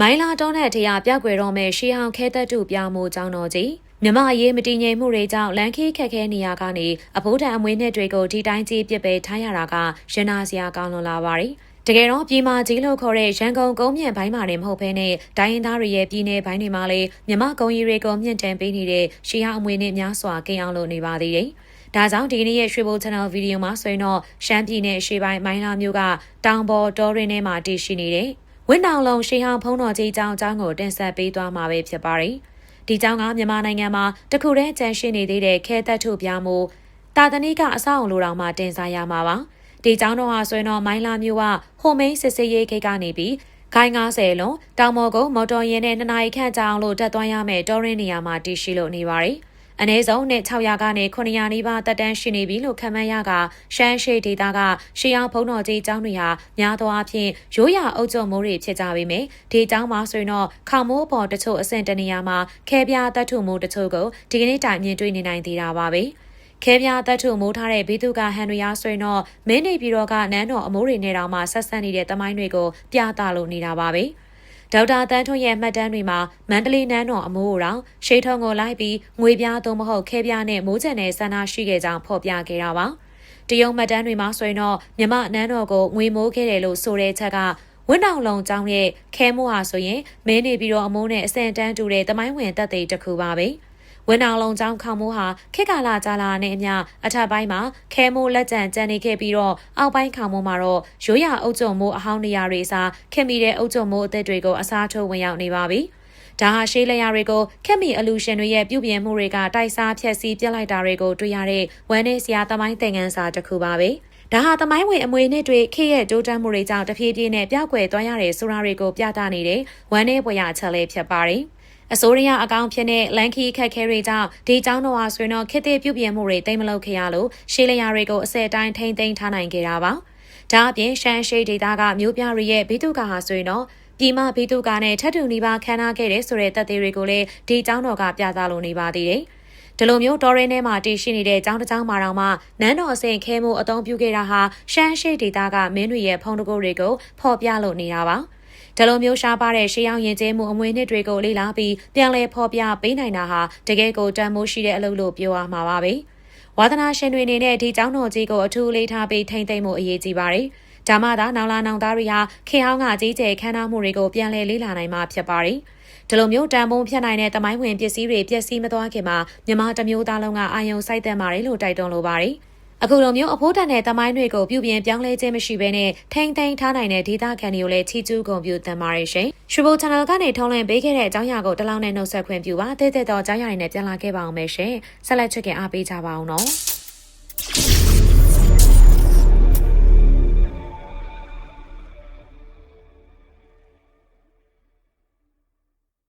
မိုင်းလာတောနဲ့တရာပြောက်ွယ်တော့မဲ့ရှီဟောင်ခဲသက်တူပြောင်းမှုကြောင်းတော်ကြီးမြမအရေးမတည်ငြိမ်မှုတွေကြောင့်လန်ခီခက်ခဲနေရကနေအဖိုးတန်အမွေးနှစ်တွေကိုဒီတိုင်းကြီးပြစ်ပယ်ထားရတာကရင်နာစရာကောင်းလွန်လာပါရီတကယ်တော့ပြည်မာကြီးလို့ခေါ်တဲ့ရန်ကုန်ကုန်းမြင့်ဘိုင်းမှာနေမဟုတ်ဘဲနဲ့တိုင်းရင်းသားတွေရဲ့ပြည်내ဘိုင်းတွေမှာလည်းမြမကုန်းကြီးတွေကိုမြင့်တန်ပေးနေတဲ့ရှီဟောင်အမွေနဲ့များစွာကိန်းအောင်လုပ်နေပါသေးတယ်။ဒါကြောင့်ဒီကနေ့ရဲ့ရွှေဘို channel ဗီဒီယိုမှာဆိုရင်တော့ရှမ်းပြည်နယ်ရှေ့ပိုင်းမိုင်းလာမျိုးကတောင်ပေါ်တော်ရင်းထဲမှာတည်ရှိနေတဲ့ ဝင်းတောင်လုံးရှေးဟောင်းဖုံးတော်ကြီးကျောင်းအကြောင်းကိုတင်ဆက်ပေးသွားမှာပဲဖြစ်ပါတယ်။ဒီကျောင်းကမြန်မာနိုင်ငံမှာတခုတည်းကျန်ရှိနေသေးတဲ့ခဲသက်ထုပြမှုတာတနိကအဆောက်အုံလိုတောင်မှတင်စားရမှာပါ။ဒီကျောင်းတော်ဟာဆိုရင်တော့မိုင်းလာမျိုးကဟိုမိန်စစ်စစ်ရေးခိတ်ကနေပြီးခိုင်90လုံးတောင်မော်ကုန်းမော်တော်ယာဉ်နဲ့နှစ်နာရီခန့်ကြာအောင်လို့တက်သွားရမယ်တော်ရင်းနေရာမှာတည်ရှိလို့နေပါတယ်။ အနည်းဆုံးနဲ့600ကနေ900နီးပါးတက်တန်းရှိနေပြီလို့ခန့်မှန်းရကရှမ်းရှိဒေသကရှေးအောင်ဘုံတော်ကြီးကျောင်းတွေဟာများသောအားဖြင့်ရိုးရာအုပ်ချုပ်မိုးတွေဖြစ်ကြပေမယ့်ဒီကျောင်းမှာဆိုရင်တော့ခေါမိုးပေါ်တချို့အဆင့်တနေရာမှာခဲပြားတတ်ထုမိုးတချို့ကိုဒီကနေ့တိုင်မြင်တွေ့နေနိုင်သေးတာပါပဲခဲပြားတတ်ထုမိုးထားတဲ့ဘီသူကဟန်ရီယာဆိုရင်တော့မင်းနေပြည်တော်ကနန်းတော်အမိုးတွေနဲ့တောင်မှဆက်ဆက်နေတဲ့တမိုင်းတွေကိုပြသလို့နေတာပါပဲ။ ဒေါက်တာတန်းထွန်းရဲ့မှတ်တမ်းတွေမှာမန္တလေးနန်းတော်အမိုးတော်ရှေးထုံကိုလိုက်ပြီးငွေပြားသို့မဟုတ်ခဲပြားနဲ့မိုးချန်တဲ့ဆန္ဒရှိခဲ့ကြောင်းဖော်ပြခဲ့တာပါ။တရုံမှတ်တမ်းတွေမှာဆိုရင်တော့မြမနန်းတော်ကိုငွေမိုးခဲ့တယ်လို့ဆိုတဲ့ချက်ကဝင်းတောင်လုံးကျောင်းရဲ့ခဲမိုးဟာဆိုရင်မင်းနေပြီးတော့အမိုးနဲ့အစင်တန်းတူတဲ့တမိုင်းဝင်တက်တဲ့တစ်ခုပါပဲ။ ဝင်းအောင်လုံးချောင်းခေါမိုးဟာခေတ်ကာလကြာလာနဲ့အမျှအထက်ပိုင်းမှာခဲမိုးလက်ကျန်ကျန်နေခဲ့ပြီးတော့အောက်ပိုင်းခေါမိုးမှာတော့ရိုးရာအုပ်ချုပ်မိုးအဟောင်းနေရာတွေအစားခင်မီတဲ့အုပ်ချုပ်မိုးအသစ်တွေကိုအစားထိုးဝင်ရောက်နေပါပြီ။ဒါဟာရှေးလျာတွေကိုခက်မီအလူရှင်တွေရဲ့ပြုပြင်မှုတွေကတိုက်စားဖြက်စီးပြစ်လိုက်တာတွေကိုတွေ့ရတဲ့ဝမ်းနေစရာသမိုင်းသင်ခန်းစာတစ်ခုပါပဲ။ဒါဟာသမိုင်းဝင်အမွေနှစ်တွေခေရဲ့တိုးတက်မှုတွေကြောင့်တဖြည်းဖြည်းနဲ့ပြောက်ကွယ်သွားရတဲ့ဆိုတာတွေကိုပြသနေတဲ့ဝမ်းနေပွဲရချက်လေးဖြစ်ပါတယ်။ အစိုးရအကောင့်ဖြစ်တဲ့လန်ခီခက်ခဲတွေကြောင့်ဒီကျောင်းတော်ဟာဆိုရင်တော့ခေတ်သစ်ပြုပြင်မှုတွေတိတ်မလုပ်ခဲ့ရလို့ရှေးလျာတွေကိုအစဲတိုင်းထိမ့်သိမ်းထားနိုင်ခဲ့တာပါ။ဒါအပြင်ရှမ်းရှိဒေသကမျိုးပြတွေရဲ့ဘိတုကာဟာဆိုရင်တော့ပြည်မဘိတုကာနဲ့ထပ်တူနီးပါးခမ်းနားခဲ့တဲ့ဆိုတဲ့တပ်သေးတွေကိုလည်းဒီကျောင်းတော်ကပြသလို့နေပါသေးတယ်။ဒီလိုမျိုးတော်ရင်းထဲမှာတည်ရှိနေတဲ့ကျောင်းတစ်ကျောင်းမှာတော့မှနန်းတော်အစဉ်ခဲမှုအသုံးပြုခဲ့တာဟာရှမ်းရှိဒေသကမင်းတွေရဲ့ဖုံးတကုတ်တွေကိုဖော်ပြလို့နေတာပါ။ ဒီလိုမျိုးရှားပါတဲ့ရှေးရောင်ရင်ကျဲမှုအမွေနှစ်တွေကိုလေ့လာပြီးပြန်လည်ဖော်ပြပေးနိုင်တာဟာတကယ်ကိုတန်မိုးရှိတဲ့အလုပ်လို့ပြောရမှာပါပဲ။ဝါသနာရှင်တွေအနေနဲ့ဒီကျောင်းတော်ကြီးကိုအထူးလေးထားပြီးထိမ့်သိမ့်မှုအရေးကြီးပါတယ်။ဒါမှသာနောင်လာနောင်သားတွေဟာခေဟောင်းကကြီးကျယ်ခမ်းနားမှုတွေကိုပြန်လည်လေ့လာနိုင်မှာဖြစ်ပါတယ်။ဒီလိုမျိုးတန်ဖိုးဖြတ်နိုင်တဲ့တမိုင်းဝင်ပစ္စည်းတွေပျက်စီးမသွားခင်မှာမြမတမျိုးသားလုံးကအာယုံစိုက်သက်ပါတယ်လို့တိုက်တွန်းလိုပါတယ်။ အခုလိုမျိုးအဖိုးတန်တဲ့တမိုင်းတွေကိုပြုပြင်ပြောင်းလဲခြင်းမရှိဘဲနဲ့ထိမ့်သိမ်းထားနိုင်တဲ့ဒေသခံတွေကိုလည်းချီးကျူးဂုဏ်ပြုသင်ပါတယ်ရှင်။ရွှေဘို channel ကနေထုံးလင်းပေးခဲ့တဲ့အကြောင်းအရာကိုတလောင်းနဲ့နှုတ်ဆက်ခွင့်ပြုပါ။တည်တည်တော့အကြောင်းအရာတွေနဲ့ပြန်လာခဲ့ပါအောင်မယ်ရှင်။ဆက်လက်ချက်ကအားပေးကြပါအောင်နော်။